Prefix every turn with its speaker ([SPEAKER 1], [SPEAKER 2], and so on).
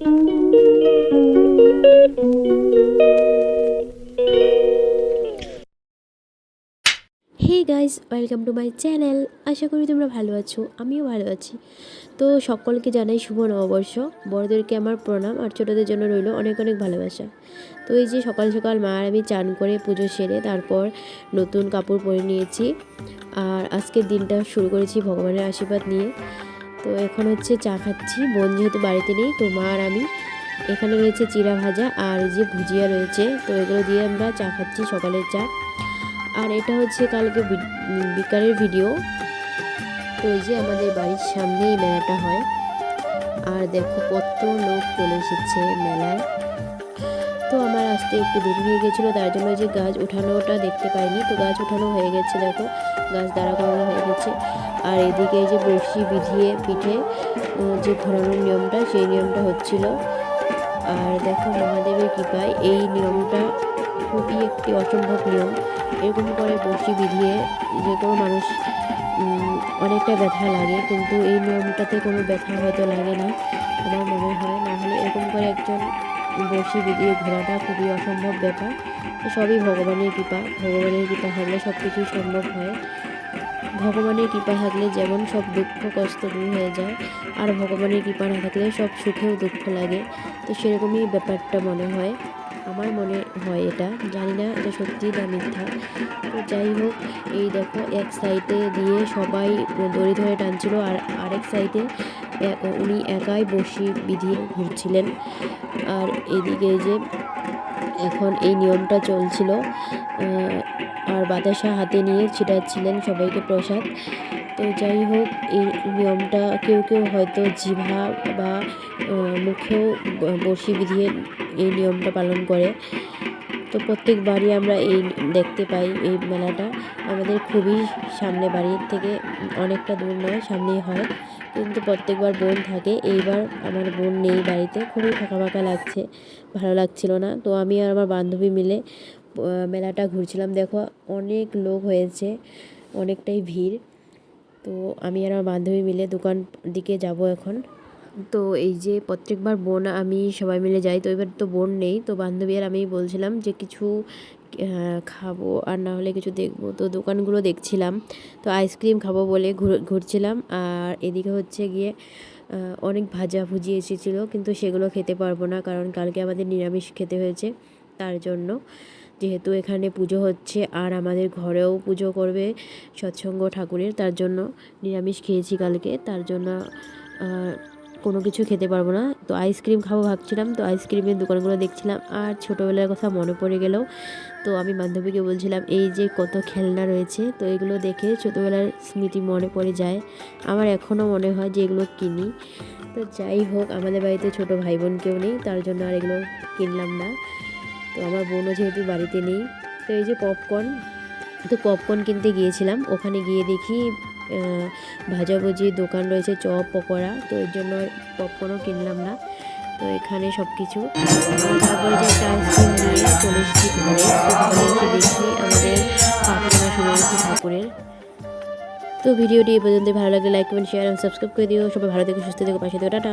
[SPEAKER 1] Hey guys welcome to my channel আশা করি তোমরা ভালো আছো, আমিও ভালো আছি। তো সকলকে জানাই শুভ নববর্ষ। বড়দেরকে আমার প্রণাম, আর ছোটোদের জন্য রইল অনেক অনেক ভালোবাসা। তো এই যে সকাল সকাল মা আমি চান করে পুজো সেরে তারপর নতুন কাপড় পরে নিয়েছি। আর আজকের দিনটা শুরু করেছি ভগবানের আশীর্বাদ নিয়ে। তো এখন হচ্ছে চা খাচ্ছি। বোন যেহেতু বাড়িতে নেই, তো মা আর আমি এখানে রয়েছে চিরা ভাজা আর যে ভুজিয়া রয়েছে। তো এগুলো দিয়ে আমরা চা খাচ্ছি সকালের চা। আর এটা হচ্ছে কালকে বিকালের ভিডিও। তো এই যে আমাদের বাড়ির সামনেই মেলাটা হয়। আর দেখো কত লোক চলে এসেছে মেলায়। তো আমার আসতে একটু দেরি হয়ে গেছিল তার জন্য যে গাছ উঠানোটা দেখতে পাইনি। তো গাছ উঠানো হয়ে গেছে, দেখো, গাছ দাঁড়া করানো হয়ে গেছে। আর এদিকে যে বড়শি বিধিয়ে পিঠে যে ঘোরানোর নিয়মটা, সেই নিয়মটা হচ্ছিল। আর দেখো, মহাদেবের কৃপায় এই নিয়মটা খুবই একটি অসম্ভব নিয়ম। এরকম করে বসি বিধিয়ে যে কোনো মানুষ অনেকটা ব্যথা লাগে, কিন্তু এই নিয়মটাতে কোনো ব্যথা হয়তো লাগে না আমার মনে হয়। না হলে এরকম করে একজন বসি দিয়ে ঘোরাটা খুবই অসম্ভব ব্যাপার। তো সবই ভগবানের কৃপা। ভগবানের কৃপা থাকলে সব কিছুই সম্ভব হয়। ভগবানের কৃপা থাকলে যেমন সব দুঃখ কষ্ট দূর হয়ে যায়, আর ভগবানের কৃপা না থাকলে সব সুখেও দুঃখ লাগে। তো সেরকমই ব্যাপারটা মনে হয়। আমার মনে হয় এটা। জানি না এটা সত্যি না মিথ্যা। তো যাই হোক, এই দেখো, এক সাইডে দিয়ে সবাই দড়ি ধরে টানছিল আর আরেক সাইডে উনি একাই বসি বিধিয়ে ঘুরছিলেন। আর এদিকে যে এখন এই নিয়মটা চলছিল। আর বাতাসা হাতে নিয়ে ছিটাচ্ছিলেন সবাইকে প্রসাদ। তো যাই হোক, এই নিয়মটা কেউ কেউ হয়তো জিভা বা মুখেও ব- বড়শি বিধিয়ে এই নিয়মটা পালন করে। তো প্রত্যেকবারই আমরা এই দেখতে পাই এই মেলাটা। আমাদের খুবই সামনে বাড়ির থেকে অনেকটা দূর নয়, সামনেই হয়। কিন্তু প্রত্যেকবার বোন থাকে। এইবার আমার বোন নেই বাড়িতে। খুবই ফাঁকা ফাঁকা লাগছে। ভালো লাগছিল না। তো আমি আর আমার বান্ধবী মিলে মেলাটা ঘুরছিলাম। দেখো, অনেক লোক হয়েছে। অনেকটাই ভিড়। তো আমি আর আমার বান্ধবী মিলে দোকান দিকে যাব এখন। তো এই যে প্রত্যেকবার বোন, আমি সবাই মিলে যাই, তো এবার তো বোন নেই, তো বান্ধবী আর আমি বলছিলাম যে কিছু খাব আর না হলে কিছু দেখব। তো দোকানগুলো দেখছিলাম, তো আইসক্রিম খাব বলে ঘুর- ঘুরছিলাম। আর এদিকে হচ্ছে গিয়ে অনেক ভাজা ভুজি এসেছিল, কিন্তু সেগুলো খেতে পারব না, কারণ কালকে আমাদের নিরামিষ খেতে হয়েছে, তার জন্য। যেহেতু এখানে পুজো হচ্ছে, আর আমাদের ঘরেও পুজো করবে সৎসঙ্গ ঠাকুরের, তার জন্য নিরামিষ খেয়েছি কালকে, তার জন্য কোনো কিছু খেতে পারব না। তো আইসক্রিম খাব ভাবছিলাম, তো আইসক্রিমের দোকানগুলো দেখছিলাম আর ছোটোবেলার কথা মনে পড়ে গেলেও তো আমি বান্ধবীকে বলছিলাম, এই যে কত খেলনা রয়েছে, তো এগুলো দেখে ছোটোবেলার স্মৃতি মনে পড়ে যায়। আমার এখনও মনে হয় যে এগুলো কিনি। তো যাই হোক, আমাদের বাড়িতে ছোটো ভাই বোন কেউ নেই, তার জন্য আর এগুলো কিনলাম না। তো আমার বোনও যেহেতু বাড়িতে নেই, তো এই যে পপকর্ন তো পপকর্ন কিনতে গিয়েছিলাম। ওখানে গিয়ে দেখি আহ, ভাজাভুজির দোকান রয়েছে চপ পকোড়া। তো এর জন্য পপকর্নও কিনলাম না। তো এখানে সব কিছু তারপরে যে নিয়ে চলে এসেছি ঘরে দেখি আমাদের শুরু হয়েছে ঠাকুরের। তো ভিডিওটি এই পর্যন্ত ভালো লাগলে লাইক কমেন্ট শেয়ার এবং সাবস্ক্রাইব করে দিও। সবাই ভালো থেকে সুস্থ থেকে পাশে দিও টাটা।